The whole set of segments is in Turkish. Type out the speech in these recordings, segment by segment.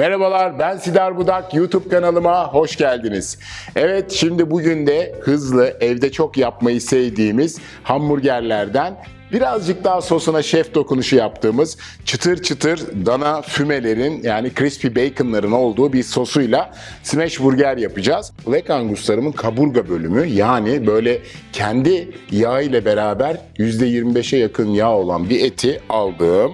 Merhabalar ben Sidar Budak YouTube kanalıma hoş geldiniz. Evet şimdi bugün de hızlı evde çok yapmayı sevdiğimiz hamburgerlerden birazcık daha sosuna şef dokunuşu yaptığımız çıtır çıtır dana fümelerin yani crispy baconların olduğu bir sosuyla smash burger yapacağız. Black Angus'larımın kaburga bölümü yani böyle kendi yağ ile beraber %25'e yakın yağ olan bir eti aldığım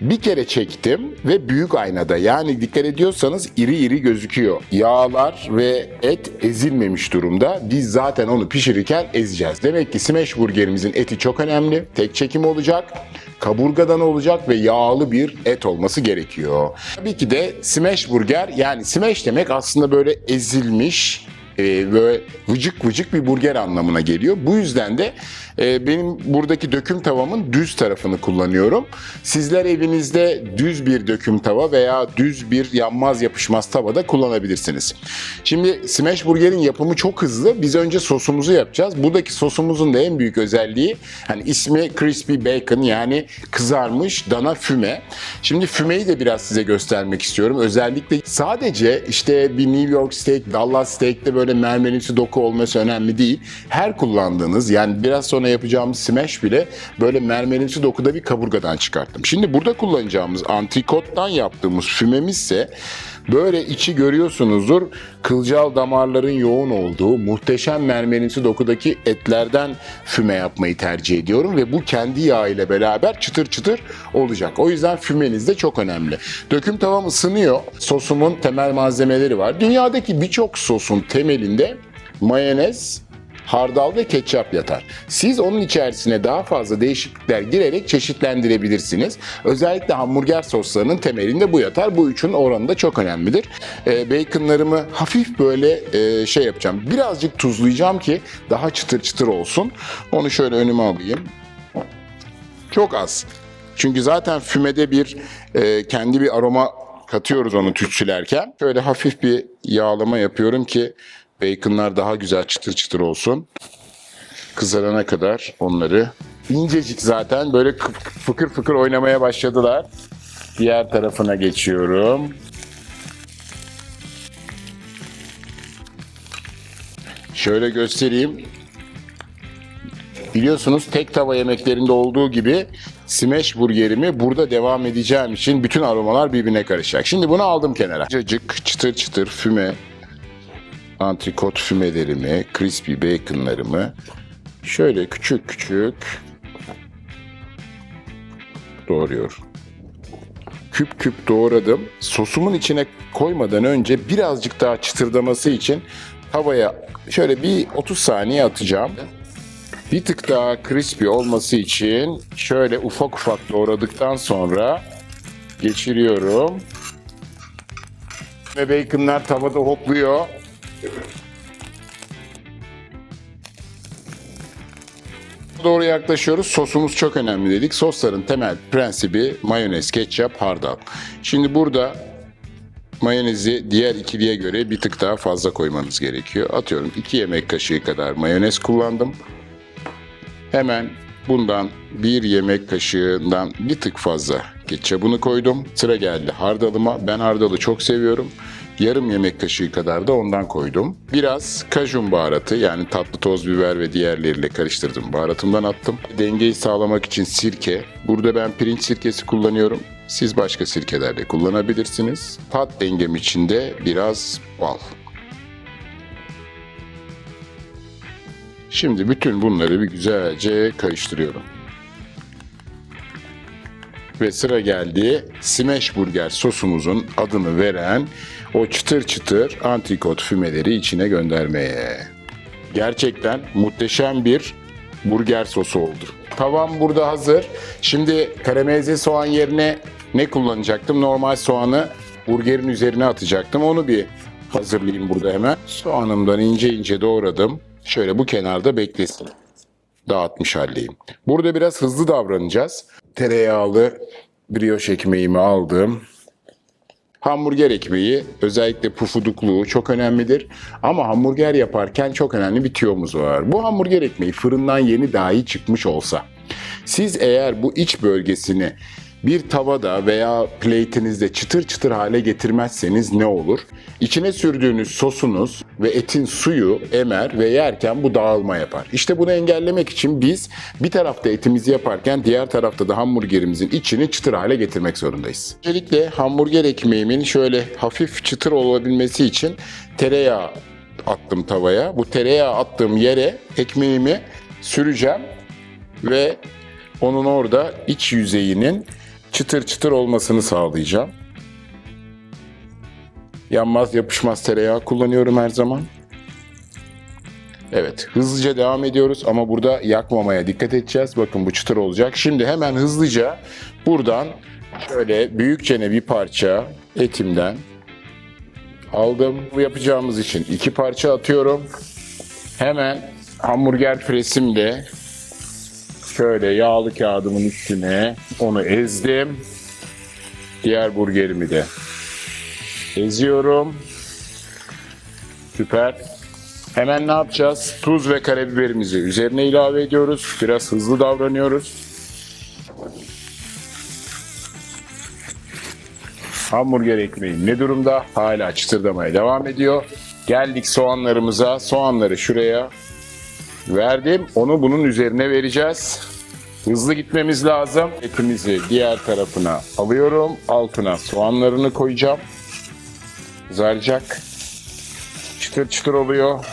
bir kere çektim ve büyük aynada yani dikkat ediyorsanız iri iri gözüküyor. Yağlar ve et ezilmemiş durumda. Biz zaten onu pişirirken ezeceğiz. Demek ki smash burgerimizin eti çok önemli. Tek çekim olacak. Kaburgadan olacak ve yağlı bir et olması gerekiyor. Tabii ki de smash burger yani smash demek aslında böyle ezilmiş e, böyle vıcık vıcık bir burger anlamına geliyor. Bu yüzden de e, benim buradaki döküm tavamın düz tarafını kullanıyorum. Sizler evinizde düz bir döküm tava veya düz bir yanmaz yapışmaz tava da kullanabilirsiniz. Şimdi smash burgerin yapımı çok hızlı. Biz önce sosumuzu yapacağız. Buradaki sosumuzun da en büyük özelliği hani ismi crispy bacon yani kızarmış dana füme. Şimdi fümeyi de biraz size göstermek istiyorum. Özellikle sadece işte bir New York steak, Dallas steak'te böyle mermerimsi doku olması önemli değil. Her kullandığınız yani biraz sonra yapacağımız smash bile böyle mermerimsi dokuda bir kaburgadan çıkarttım. Şimdi burada kullanacağımız antrikottan yaptığımız fümemizse Böyle içi görüyorsunuzdur kılcal damarların yoğun olduğu muhteşem mermerimsi dokudaki etlerden füme yapmayı tercih ediyorum ve bu kendi yağ ile beraber çıtır çıtır olacak. O yüzden fümeniz de çok önemli. Döküm tavam ısınıyor. Sosumun temel malzemeleri var. Dünyadaki birçok sosun temelinde mayonez, hardal ve ketçap yatar. Siz onun içerisine daha fazla değişiklikler girerek çeşitlendirebilirsiniz. Özellikle hamburger soslarının temelinde bu yatar. Bu üçün oranı da çok önemlidir. Ee, baconlarımı hafif böyle e, şey yapacağım. Birazcık tuzlayacağım ki daha çıtır çıtır olsun. Onu şöyle önüme alayım. Çok az. Çünkü zaten fümede bir e, kendi bir aroma katıyoruz onu tütsülerken. Şöyle hafif bir yağlama yapıyorum ki baconlar daha güzel çıtır çıtır olsun. Kızarana kadar onları incecik zaten böyle kı- fıkır fıkır oynamaya başladılar. Diğer tarafına geçiyorum. Şöyle göstereyim. Biliyorsunuz tek tava yemeklerinde olduğu gibi smash burgerimi burada devam edeceğim için bütün aromalar birbirine karışacak. Şimdi bunu aldım kenara. Cacık, çıtır çıtır füme, antrikot fümelerimi, crispy baconlarımı şöyle küçük küçük doğruyorum. Küp küp doğradım. Sosumun içine koymadan önce birazcık daha çıtırdaması için tavaya şöyle bir 30 saniye atacağım. Bir tık daha crispy olması için şöyle ufak ufak doğradıktan sonra geçiriyorum. Ve baconlar tavada hopluyor. Doğru yaklaşıyoruz. Sosumuz çok önemli dedik. Sosların temel prensibi mayonez, ketçap, hardal. Şimdi burada mayonezi diğer ikiliye göre bir tık daha fazla koymanız gerekiyor. Atıyorum 2 yemek kaşığı kadar mayonez kullandım. Hemen bundan bir yemek kaşığından bir tık fazla ketçabını koydum. Sıra geldi hardalıma. Ben hardalı çok seviyorum. Yarım yemek kaşığı kadar da ondan koydum. Biraz kajun baharatı yani tatlı toz biber ve diğerleriyle karıştırdım. Baharatımdan attım. Dengeyi sağlamak için sirke. Burada ben pirinç sirkesi kullanıyorum. Siz başka sirkeler de kullanabilirsiniz. Tat dengem için de biraz bal. Şimdi bütün bunları bir güzelce karıştırıyorum. Ve sıra geldi smash burger sosumuzun adını veren o çıtır çıtır antrikot fümeleri içine göndermeye. Gerçekten muhteşem bir burger sosu oldu. Tavam burada hazır. Şimdi karamelize soğan yerine ne kullanacaktım? Normal soğanı burgerin üzerine atacaktım. Onu bir hazırlayayım burada hemen. Soğanımdan ince ince doğradım. Şöyle bu kenarda beklesin dağıtmış haldeyim. Burada biraz hızlı davranacağız. Tereyağlı brioche ekmeğimi aldım. Hamburger ekmeği özellikle pufudukluğu çok önemlidir. Ama hamburger yaparken çok önemli bir tüyomuz var. Bu hamburger ekmeği fırından yeni dahi çıkmış olsa siz eğer bu iç bölgesini bir tavada veya plate'inizde çıtır çıtır hale getirmezseniz ne olur? İçine sürdüğünüz sosunuz ve etin suyu emer ve yerken bu dağılma yapar. İşte bunu engellemek için biz bir tarafta etimizi yaparken diğer tarafta da hamburgerimizin içini çıtır hale getirmek zorundayız. Öncelikle hamburger ekmeğimin şöyle hafif çıtır olabilmesi için tereyağı attım tavaya. Bu tereyağı attığım yere ekmeğimi süreceğim ve onun orada iç yüzeyinin çıtır çıtır olmasını sağlayacağım. Yanmaz yapışmaz tereyağı kullanıyorum her zaman. Evet hızlıca devam ediyoruz ama burada yakmamaya dikkat edeceğiz. Bakın bu çıtır olacak. Şimdi hemen hızlıca buradan şöyle büyükçene bir parça etimden aldım. Bu yapacağımız için iki parça atıyorum. Hemen hamburger presimle şöyle yağlı kağıdımın üstüne onu ezdim. Diğer burgerimi de eziyorum. Süper. Hemen ne yapacağız? Tuz ve karabiberimizi üzerine ilave ediyoruz. Biraz hızlı davranıyoruz. Hamburger ekmeğim ne durumda? Hala çıtırdamaya devam ediyor. Geldik soğanlarımıza. Soğanları şuraya verdim. Onu bunun üzerine vereceğiz. Hızlı gitmemiz lazım. Etimizi diğer tarafına alıyorum. Altına soğanlarını koyacağım. Kızaracak. Çıtır çıtır oluyor.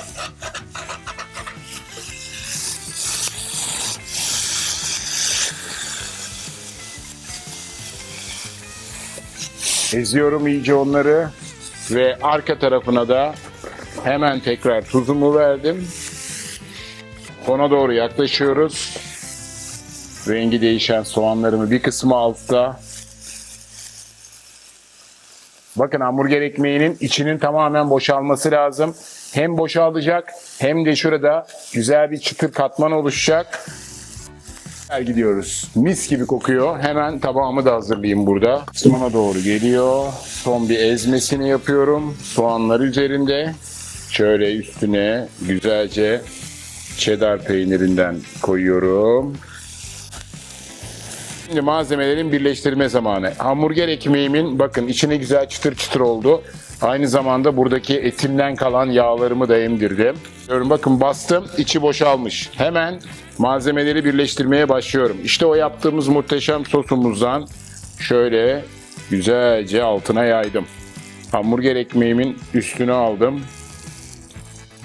Eziyorum iyice onları ve arka tarafına da hemen tekrar tuzumu verdim. Sona doğru yaklaşıyoruz. Rengi değişen soğanlarımı bir kısmı altta. Bakın hamburger ekmeğinin içinin tamamen boşalması lazım. Hem boşalacak hem de şurada güzel bir çıtır katman oluşacak. Gidiyoruz. Mis gibi kokuyor. Hemen tabağımı da hazırlayayım burada. Sona doğru geliyor. Son bir ezmesini yapıyorum. Soğanlar üzerinde. Şöyle üstüne güzelce cheddar peynirinden koyuyorum. Şimdi malzemelerin birleştirme zamanı. Hamburger ekmeğimin bakın içine güzel çıtır çıtır oldu. Aynı zamanda buradaki etimden kalan yağlarımı da emdirdim. Görün bakın bastım içi boşalmış. Hemen malzemeleri birleştirmeye başlıyorum. İşte o yaptığımız muhteşem sosumuzdan şöyle güzelce altına yaydım. Hamburger ekmeğimin üstüne aldım.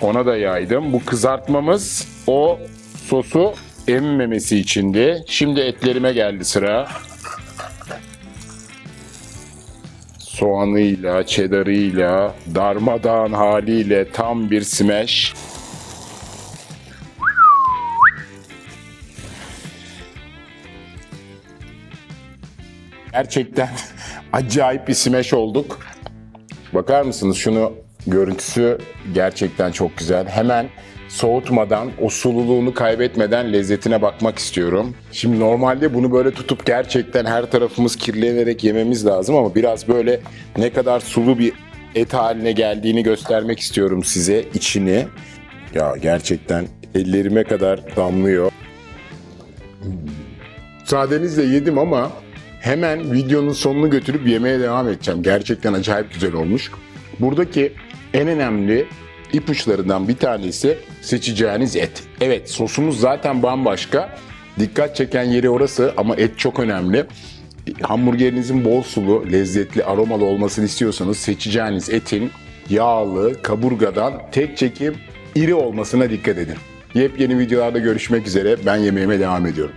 Ona da yaydım. Bu kızartmamız o sosu emmemesi içindi. Şimdi etlerime geldi sıra. Soğanıyla, cheddarıyla, darmadağın haliyle tam bir smash. Gerçekten acayip bir smash olduk. Bakar mısınız şunu görüntüsü gerçekten çok güzel. Hemen soğutmadan, o sululuğunu kaybetmeden lezzetine bakmak istiyorum. Şimdi normalde bunu böyle tutup gerçekten her tarafımız kirlenerek yememiz lazım ama biraz böyle ne kadar sulu bir et haline geldiğini göstermek istiyorum size içini. Ya gerçekten ellerime kadar damlıyor. Müsaadenizle yedim ama hemen videonun sonunu götürüp yemeye devam edeceğim. Gerçekten acayip güzel olmuş. Buradaki en önemli ipuçlarından bir tanesi seçeceğiniz et. Evet sosumuz zaten bambaşka. Dikkat çeken yeri orası ama et çok önemli. Hamburgerinizin bol sulu, lezzetli, aromalı olmasını istiyorsanız seçeceğiniz etin yağlı, kaburgadan tek çekim iri olmasına dikkat edin. Yepyeni videolarda görüşmek üzere. Ben yemeğime devam ediyorum.